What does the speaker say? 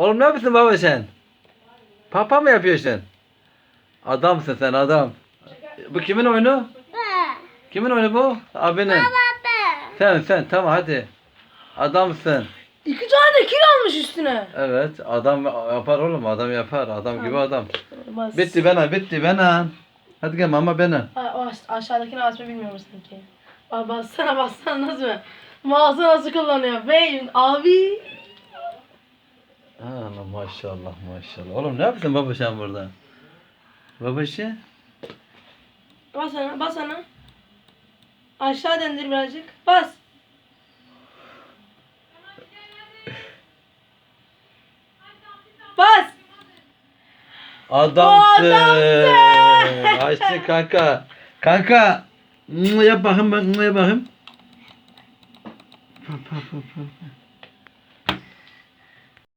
Oğlum ne yapıyorsun baba sen? Papa mı yapıyorsun? Adamsın sen adam. Bu kimin oyunu? Kimin oyunu bu? Abinin. Sen sen tamam hadi. Adamsın. İki tane kil almış üstüne. Evet adam yapar oğlum adam yapar. Adam gibi adam. Bas. Bitti bana bitti bana. Hadi gel mama bana. Ay, o aş- aşağıdakini açmayı bilmiyor musun ki? Bak bassana bassana nasıl mı? Mouse'u nasıl kullanıyor? Beyin abi. Allah maşallah maşallah. Oğlum ne yapıyorsun baba sen burada? Babası? Bas sana bas sana. Aşağı dendir birazcık. Bas. Bas. Adamsın. Adamsın. Açtı kanka. Kanka. Yap bakayım yap bakayım. Pa, pa, pa, pa.